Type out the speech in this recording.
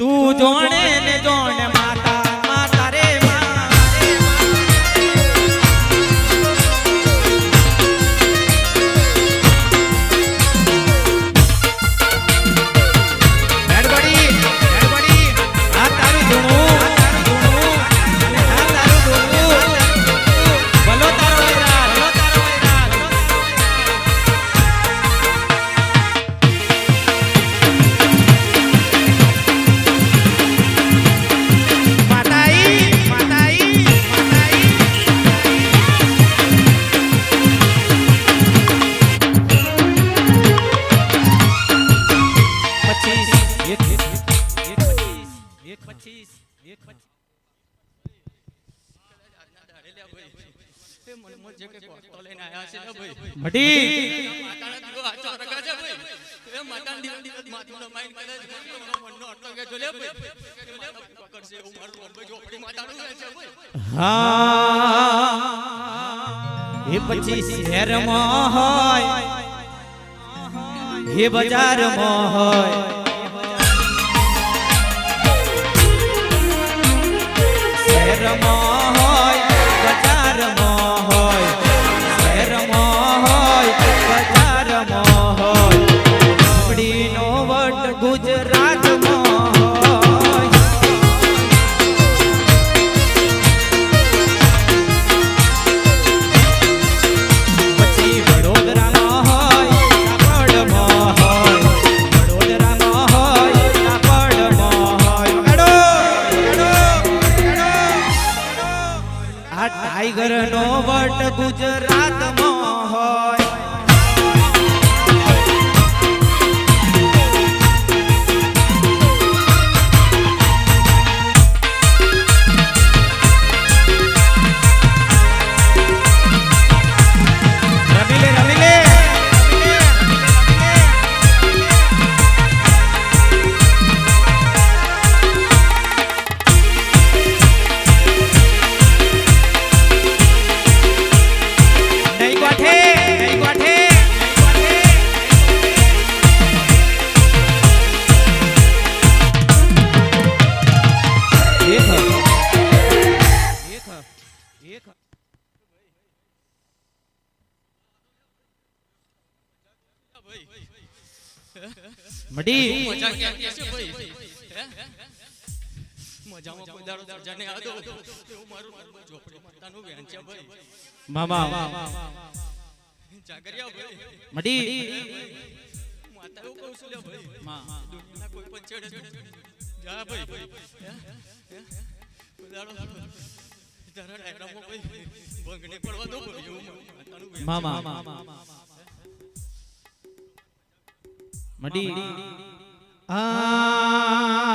તું જોણે ને જોણે પચીસ એક એ પછી શહેરમાં હોય એ બજારમાં હોય. આ ટાઈગરનો વટ ગુજરાતમાં હોય. મડી મજા ક્યાં કે છે ભાઈ મજામાં કોઈ દાડો દરજાને આદો એવું મારું ઝોપડી માતાનું વેણ ભાઈ મામા જાગરિયા ભાઈ મડી માતા એવું કહું છું લે ભાઈ માં દુનિયાના કોઈ પણ છેડે જા ભાઈ હે? હે? કોઈ દાડો તારા ડાયરામાં ભાઈ ભંગને પડવા દો ભાઈ એવું માતાનું વેણ મામા મડી. આ